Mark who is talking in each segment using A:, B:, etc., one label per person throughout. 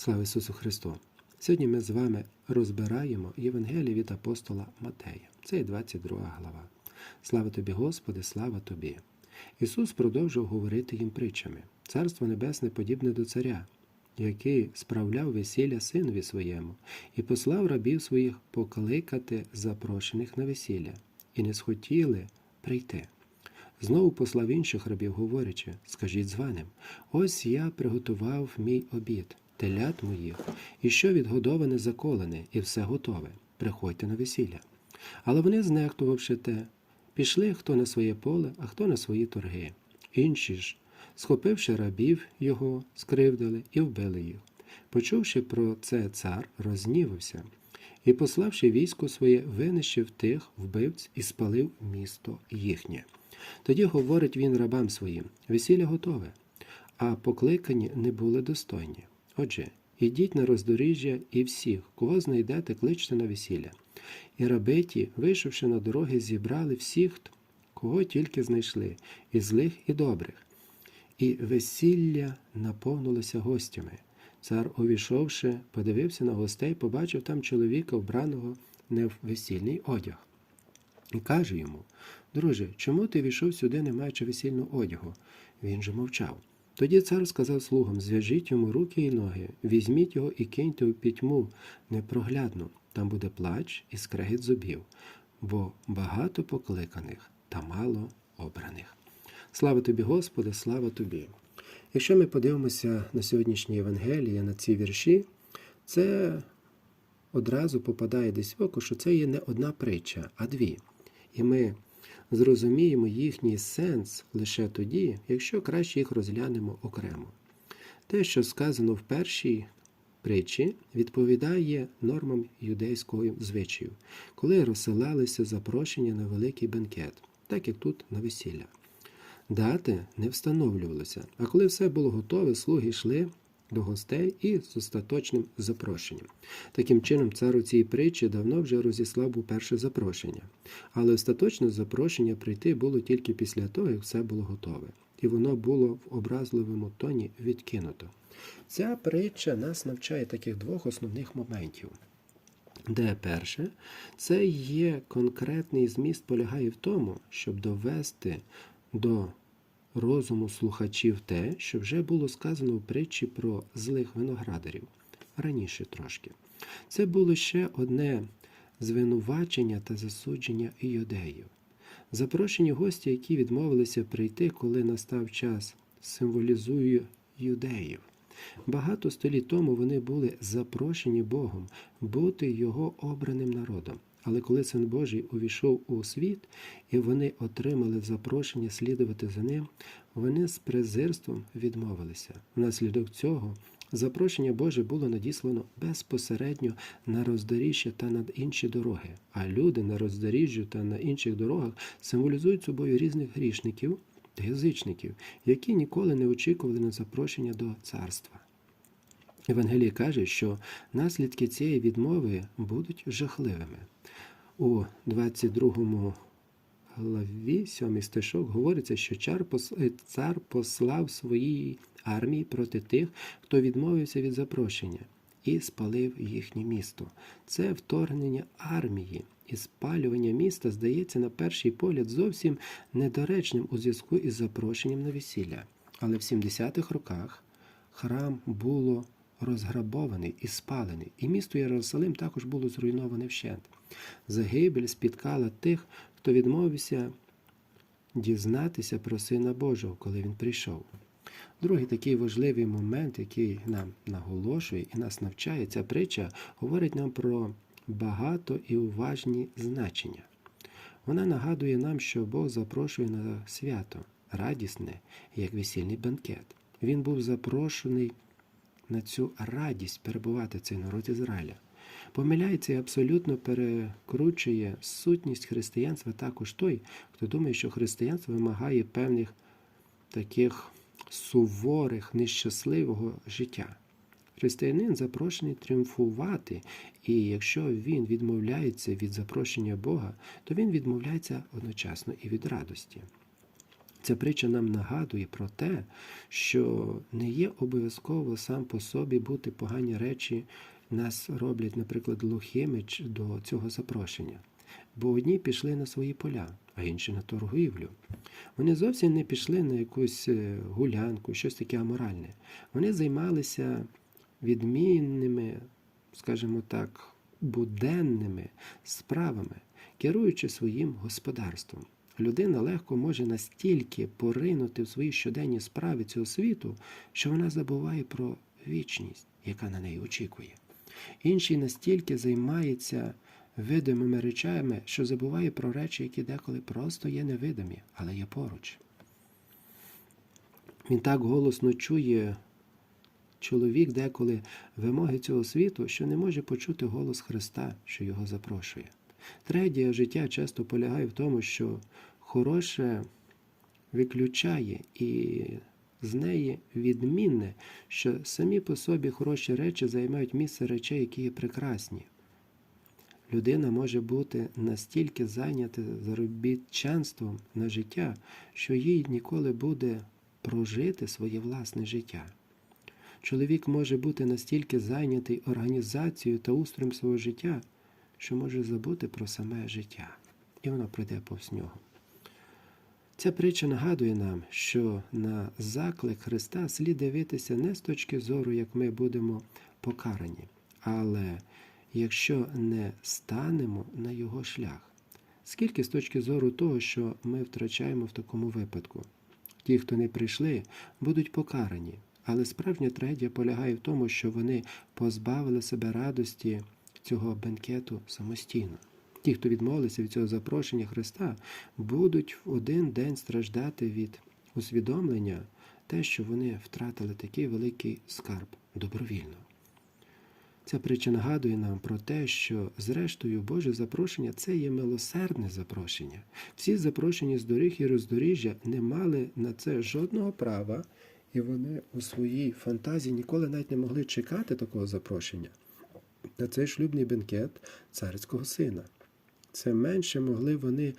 A: Слава Ісусу Христу! Сьогодні ми з вами розбираємо Євангеліє від апостола Матея. Це є 22 глава. Слава тобі, Господи, слава тобі! Ісус продовжував говорити їм притчами. Царство Небесне подібне до царя, який справляв весілля синові своєму, і послав рабів своїх покликати запрошених на весілля, і не схотіли прийти. Знову послав інших рабів, говорячи, скажіть званим, ось я приготував мій обід, телят моїх, і що відгодоване заколене, і все готове. Приходьте на весілля. Але вони, знехтувавши те, пішли хто на своє поле, а хто на свої торги. Інші ж, схопивши рабів його, скривдили і вбили їх. Почувши про це цар, рознівався і, пославши військо своє, винищив тих вбивць і спалив місто їхнє. Тоді говорить він рабам своїм: весілля готове, а покликані не були достойні. Отже, ідіть на роздоріжжя і всіх, кого знайдете, кличте на весілля. І раби ті, вийшовши на дороги, зібрали всіх, кого тільки знайшли, і злих, і добрих. І весілля наповнилося гостями. Цар, увійшовши, подивився на гостей, побачив там чоловіка, вбраного не в весільний одяг. І каже йому: Друже, чому ти війшов сюди, не маючи весільного одягу? Він же мовчав. Тоді цар сказав слугам: зв'яжіть йому руки і ноги, візьміть його і киньте у пітьму непроглядну. Там буде плач і скрегіт зубів, бо багато покликаних та мало обраних. Слава тобі, Господи, слава тобі! Якщо ми подивимося на сьогоднішнє Євангеліє, на ці вірші, це одразу попадає десь в око, що це є не одна притча, а дві. І ми зрозуміємо їхній сенс лише тоді, якщо краще їх розглянемо окремо. Те, що сказано в першій притчі, відповідає нормам юдейського звичаю, коли розсилалися запрошення на великий бенкет, так як тут на весілля. Дати не встановлювалося, а коли все було готове, слуги йшли до гостей і з остаточним запрошенням. Таким чином, цар у цій притчі давно вже розіслав перше запрошення, але остаточне запрошення прийти було тільки після того, як все було готове, і воно було в образливому тоні відкинуто. Ця притча нас навчає таких двох основних моментів. Де перше, це є конкретний зміст полягає в тому, щоб довести до розуму слухачів те, що вже було сказано в притчі про злих виноградарів раніше трошки. Це було ще одне звинувачення та засудження іудеїв. Запрошені гості, які відмовилися прийти, коли настав час, символізує юдеїв. Багато століть тому вони були запрошені Богом бути його обраним народом. Але коли Син Божий увійшов у світ, і вони отримали запрошення слідувати за ним, вони з презирством відмовилися. Внаслідок цього запрошення Боже було надіслано безпосередньо на роздоріжжя та на інші дороги, а люди на роздоріжжю та на інших дорогах символізують собою різних грішників та язичників, які ніколи не очікували на запрошення до царства. Евангелій каже, що наслідки цієї відмови будуть жахливими. У 22 главі 7 стишок говориться, що цар послав своїй армії проти тих, хто відмовився від запрошення, і спалив їхнє місто. Це вторгнення армії і спалювання міста здається на перший погляд зовсім недоречним у зв'язку із запрошенням на весілля. Але в 70-х роках храм було розграбований і спалений, і місто Єрусалим також було зруйноване вщент. Загибель спіткала тих, хто відмовився дізнатися про Сина Божого, коли він прийшов. Другий такий важливий момент, який нам наголошує і нас навчає, ця притча говорить нам про багато і уважні значення. Вона нагадує нам, що Бог запрошує на свято, радісне, як весільний банкет. Він був запрошений на цю радість перебувати цей народ Ізраїля. Помиляється і абсолютно перекручує сутність християнства також той, хто думає, що християнство вимагає певних таких суворих, нещасливого життя. Християнин запрошений тріумфувати, і якщо він відмовляється від запрошення Бога, то він відмовляється одночасно і від радості. Ця притча нам нагадує про те, що не є обов'язково сам по собі бути погані речі, нас роблять, наприклад, глухими до цього запрошення. Бо одні пішли на свої поля, а інші на торгівлю. Вони зовсім не пішли на якусь е, гулянку, щось таке аморальне. Вони займалися відмінними, скажімо так, буденними справами, керуючи своїм господарством. Людина легко може настільки поринути в свої щоденні справи цього світу, що вона забуває про вічність, яка на неї очікує. Інший настільки займається видимими речами, що забуває про речі, які деколи просто є невидимі, але є поруч. Він так голосно чує чоловік деколи вимоги цього світу, що не може почути голос Христа, що його запрошує. Третє життя часто полягає в тому, що хороше виключає і з неї відмінне, що самі по собі хороші речі займають місце речей, які є прекрасні. Людина може бути настільки зайнята заробітчанством на життя, що їй ніколи буде прожити своє власне життя. Чоловік може бути настільки зайнятий організацією та устроєм свого життя, що може забути про саме життя, і воно пройде повз нього. Ця притча нагадує нам, що на заклик Христа слід дивитися не з точки зору, як ми будемо покарані, але якщо не станемо на його шлях. Скільки з точки зору того, що ми втрачаємо в такому випадку? Ті, хто не прийшли, будуть покарані, але справжня трагедія полягає в тому, що вони позбавили себе радості цього бенкету самостійно. Ті, хто відмовилися від цього запрошення Христа, будуть в один день страждати від усвідомлення те, що вони втратили такий великий скарб добровільно. Ця притча нагадує нам про те, що, зрештою, Боже запрошення це є милосердне запрошення. Всі запрошені з доріг і роздоріжжя не мали на це жодного права, і вони у своїй фантазії ніколи навіть не могли чекати такого запрошення. На цей шлюбний бенкет царського сина. Це менше могли вони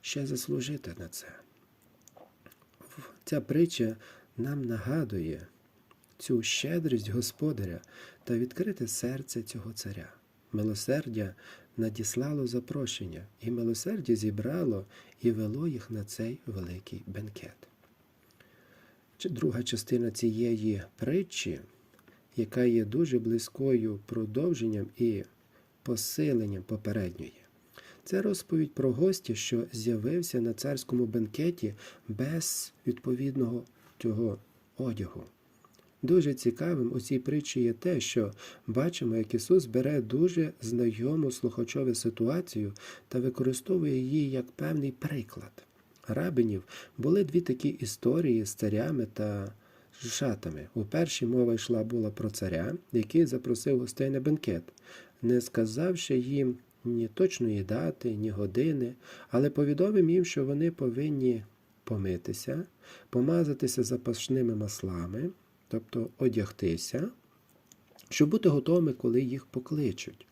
A: ще заслужити на це. Ця притча нам нагадує цю щедрість господаря та відкрите серце цього царя. Милосердя надіслало запрошення, і милосердя зібрало і вело їх на цей великий бенкет. Друга частина цієї притчі, яка є дуже близькою продовженням і посиленням попередньої. Це розповідь про гостя, що з'явився на царському бенкеті без відповідного цього одягу. Дуже цікавим у цій притчі є те, що бачимо, як Ісус бере дуже знайому слухачові ситуацію та використовує її як певний приклад. Рабинів були дві такі історії з царями та шатами. У першій мова йшла була про царя, який запросив гостей на бенкет, не сказавши їм ні точної дати, ні години, але повідомив їм, що вони повинні помитися, помазатися запашними маслами, тобто одягтися, щоб бути готовими, коли їх покличуть.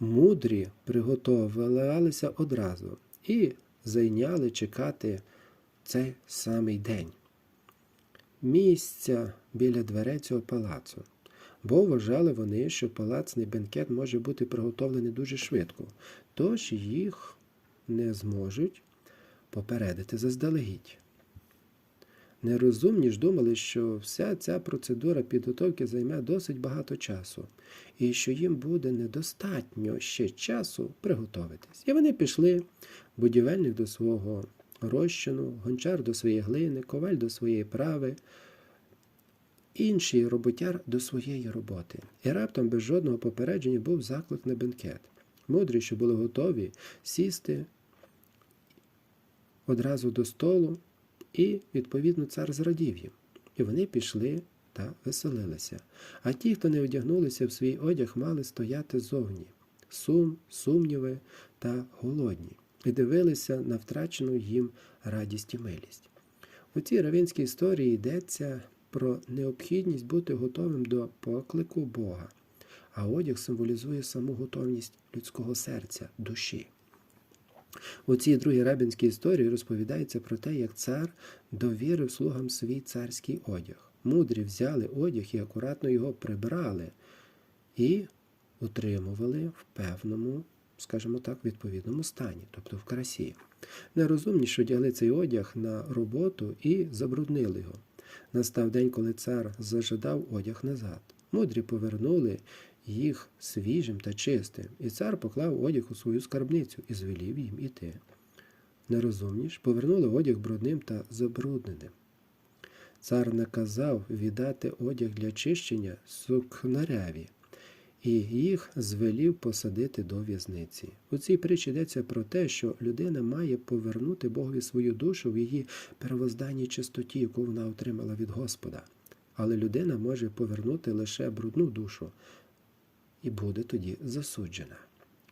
A: Мудрі приготовилися одразу і зайняли чекати цей самий день. Місця біля дверей цього палацу. Бо вважали вони, що палацний бенкет може бути приготовлений дуже швидко, тож їх не зможуть попередити заздалегідь. Нерозумні ж думали, що вся ця процедура підготовки займе досить багато часу, і що їм буде недостатньо ще часу приготуватись. І вони пішли, будівельник до свого розчину, гончар до своєї глини, коваль до своєї прави, інший роботяр до своєї роботи. І раптом без жодного попередження був заклик на бенкет. Мудрі, що були готові сісти одразу до столу, і, відповідно, цар зрадів їм. І вони пішли та веселилися. А ті, хто не одягнулися в свій одяг, мали стояти зовні, сум, сумніви та голодні, і дивилися на втрачену їм радість і милість. У цій равінській історії йдеться про необхідність бути готовим до поклику Бога, а одяг символізує саму готовність людського серця, душі. У цій другій рабінській історії розповідається про те, як цар довірив слугам свій царський одяг. Мудрі взяли одяг і акуратно його прибрали і утримували в певному, скажімо так, відповідному стані, тобто в красі. Нерозумніше одягли цей одяг на роботу і забруднили його. Настав день, коли цар зажадав одяг назад. Мудрі повернули їх свіжим та чистим, і цар поклав одяг у свою скарбницю і звелів їм іти. Нерозумні ж повернули одяг брудним та забрудненим. Цар наказав віддати одяг для чищення сукнаряві, і їх звелів посадити до в'язниці. У цій притчі йдеться про те, що людина має повернути Богові свою душу в її первозданній чистоті, яку вона отримала від Господа. Але людина може повернути лише брудну душу і буде тоді засуджена.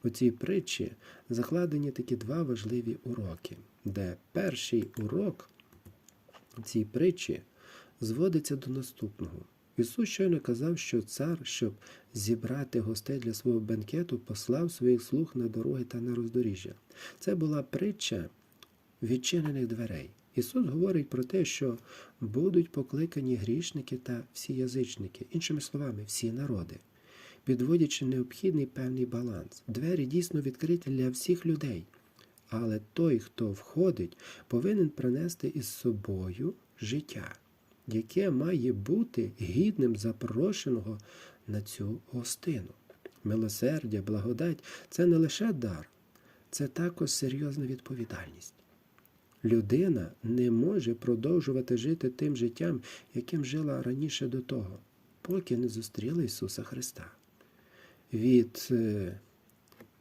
A: У цій притчі закладені такі два важливі уроки, де перший урок цій притчі зводиться до наступного. Ісус щойно казав, що цар, щоб зібрати гостей для свого бенкету, послав своїх слуг на дороги та на роздоріжжя. Це була притча відчинених дверей. Ісус говорить про те, що будуть покликані грішники та всі язичники, іншими словами, всі народи, підводячи необхідний певний баланс. Двері дійсно відкриті для всіх людей. Але той, хто входить, повинен принести із собою життя, яке має бути гідним запрошеного на цю гостину. Милосердя, благодать це не лише дар, це також серйозна відповідальність. Людина не може продовжувати жити тим життям, яким жила раніше до того, поки не зустріла Ісуса Христа. Від е,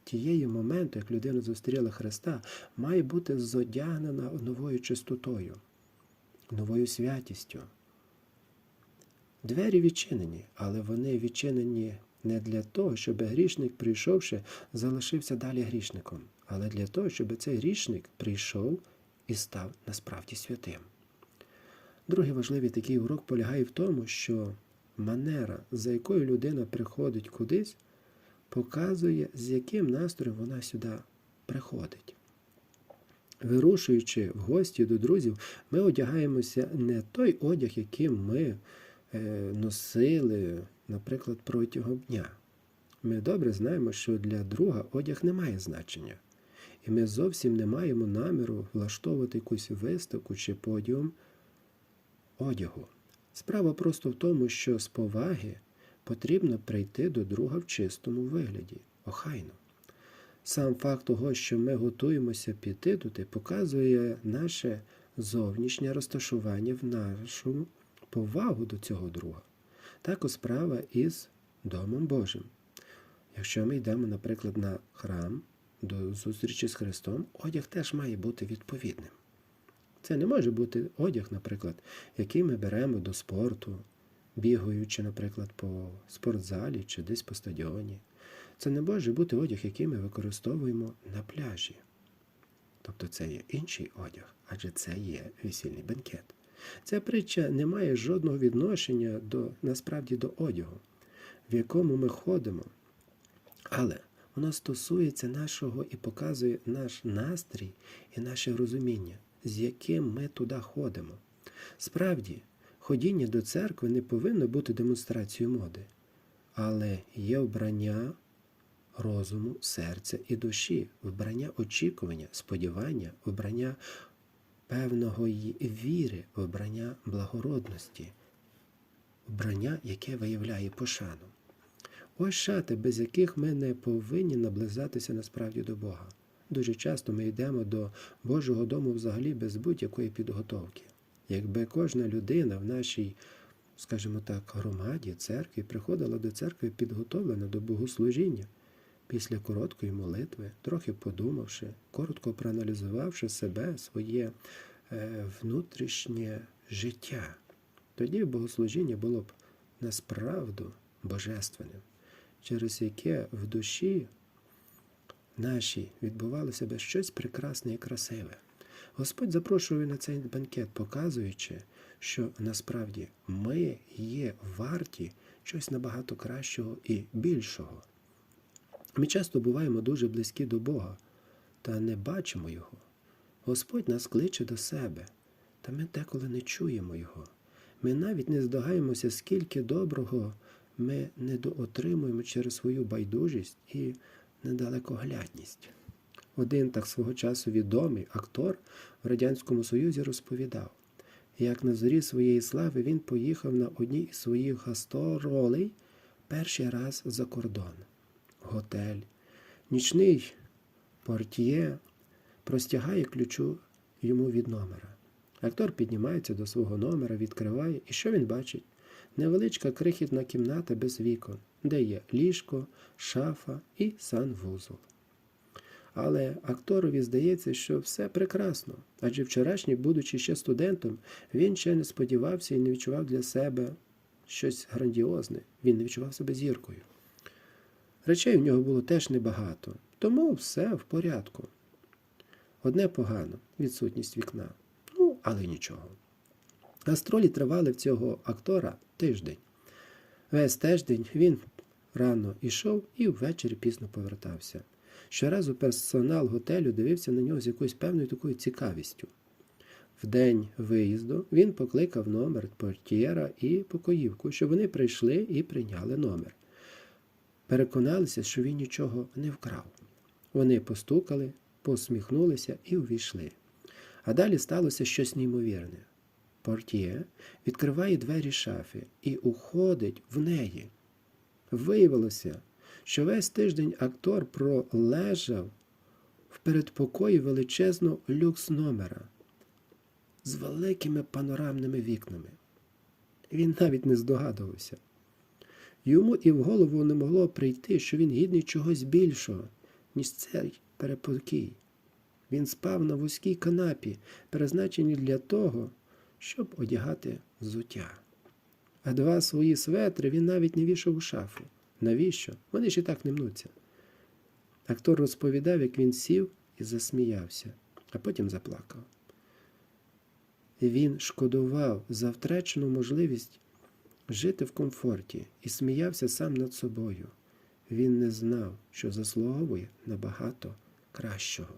A: тієї моменту, як людина зустріла Христа, має бути зодягнена новою чистотою, новою святістю. Двері відчинені, але вони відчинені не для того, щоб грішник, прийшовши, залишився далі грішником, але для того, щоб цей грішник прийшов і став насправді святим. Другий важливий такий урок полягає в тому, що манера, за якою людина приходить кудись, показує, з яким настроєм вона сюди приходить. Вирушуючи в гості до друзів, ми одягаємося не той одяг, яким ми носили, наприклад, протягом дня. Ми добре знаємо, що для друга одяг не має значення. І ми зовсім не маємо наміру влаштовувати якусь виставку чи подіум одягу. Справа просто в тому, що з поваги потрібно прийти до друга в чистому вигляді, охайно. Сам факт того, що ми готуємося піти туди, показує наше зовнішнє розташування в нашу повагу до цього друга. Також справа із Домом Божим. Якщо ми йдемо, наприклад, на храм до зустрічі з Христом, одяг теж має бути відповідним. Це не може бути одяг, наприклад, який ми беремо до спорту, бігаючи, наприклад, по спортзалі чи десь по стадіоні. Це не може бути одяг, який ми використовуємо на пляжі. Тобто це є інший одяг, адже це є весільний бенкет. Ця притча не має жодного відношення до, насправді до одягу, в якому ми ходимо. Але воно стосується нашого і показує наш настрій і наше розуміння, з яким ми туди ходимо. Справді, ходіння до церкви не повинно бути демонстрацією моди, але є вбрання розуму, серця і душі, вбрання очікування, сподівання, вбрання певного віри, вбрання благородності, вбрання, яке виявляє пошану. Ось шати, без яких ми не повинні наблизатися насправді до Бога. Дуже часто ми йдемо до Божого дому взагалі без будь-якої підготовки. Якби кожна людина в нашій, скажімо так, громаді, церкві приходила до церкви підготовлена до богослужіння, після короткої молитви, трохи подумавши, коротко проаналізувавши себе, своє е, внутрішнє життя, тоді богослужіння було б насправду божественним, через яке в душі нашій відбувалося би щось прекрасне і красиве. Господь запрошує на цей банкет, показуючи, що насправді ми є варті щось набагато кращого і більшого. Ми часто буваємо дуже близькі до Бога, та не бачимо Його. Господь нас кличе до себе, та ми деколи не чуємо Його. Ми навіть не здогаємося, скільки доброго ми недоотримуємо через свою байдужість і недалекоглядність. Один так свого часу відомий актор в Радянському Союзі розповідав, як на зорі своєї слави він поїхав на одній із своїх гастролей перший раз за кордон. Готель, нічний портьє простягає ключу йому від номера. Актор піднімається до свого номера, відкриває, і що він бачить? Невеличка крихітна кімната без вікон, де є ліжко, шафа і санвузол. Але акторові здається, що все прекрасно, адже вчорашній, будучи ще студентом, він ще не сподівався і не відчував для себе щось грандіозне, він не відчував себе зіркою. Речей у нього було теж небагато, тому все в порядку. Одне погано відсутність вікна. Ну, але нічого. Гастролі тривали в цього актора тиждень. Весь тиждень він рано йшов і ввечері пізно повертався. Щоразу персонал готелю дивився на нього з якоюсь певною такою цікавістю. В день виїзду він покликав номер портьєра і покоївку, щоб вони прийшли і прийняли номер. Переконалися, що він нічого не вкрав. Вони постукали, посміхнулися і увійшли. А далі сталося щось неймовірне. Портьє відкриває двері шафи і уходить в неї. Виявилося, що весь тиждень актор пролежав в передпокої величезного люкс номера з великими панорамними вікнами. Він навіть не здогадувався. Йому і в голову не могло прийти, що він гідний чогось більшого, ніж цей перепокій. Він спав на вузькій канапі, призначеній для того, щоб одягати взуття. А два свої светри він навіть не вішав у шафу. Навіщо? Вони і так не мнуться. Актор розповідав, як він сів і засміявся, а потім заплакав. Він шкодував за втрачену можливість жити в комфорті і сміявся сам над собою. Він не знав, що заслуговує набагато кращого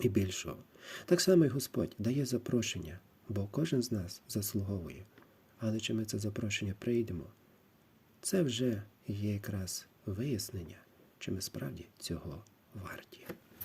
A: і більшого. Так само і Господь дає запрошення, бо кожен з нас заслуговує. Але чи ми це запрошення прийдемо? Це вже є якраз вияснення, чи ми справді цього варті.